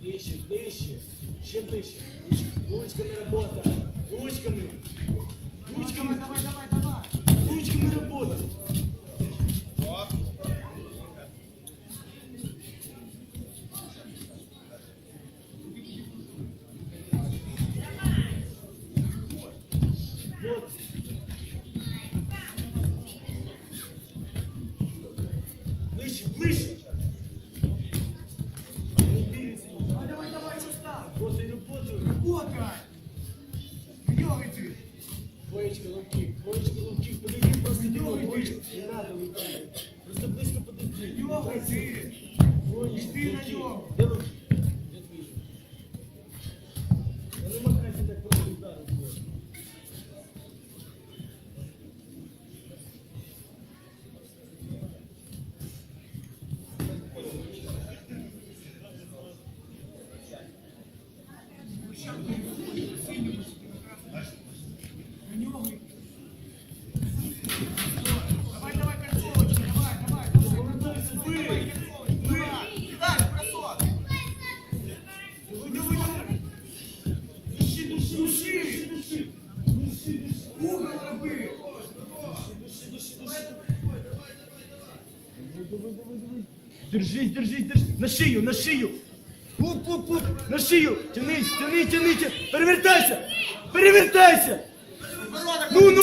Ближче, ближче, ще. Ручками. Ручками. Ручками. Ближче, ближче. Дивіться. Давай, давай, що став? Работай, работай. Работай. Йоги ти. Двоечка луки, двоечка луки, подойди просто не луки. Не надо луки. Просто близко подойди. Йоги ти. Йди на нього. Души, души, души. Души, души. Угол роби. Души, души, души. Держись, держись, держись. На шию, на шию. Пуп, пуп, пуп. На шию. Тянись, тяни, тяни, тяни. Перевертайся. Перевертайся. Ну, ну.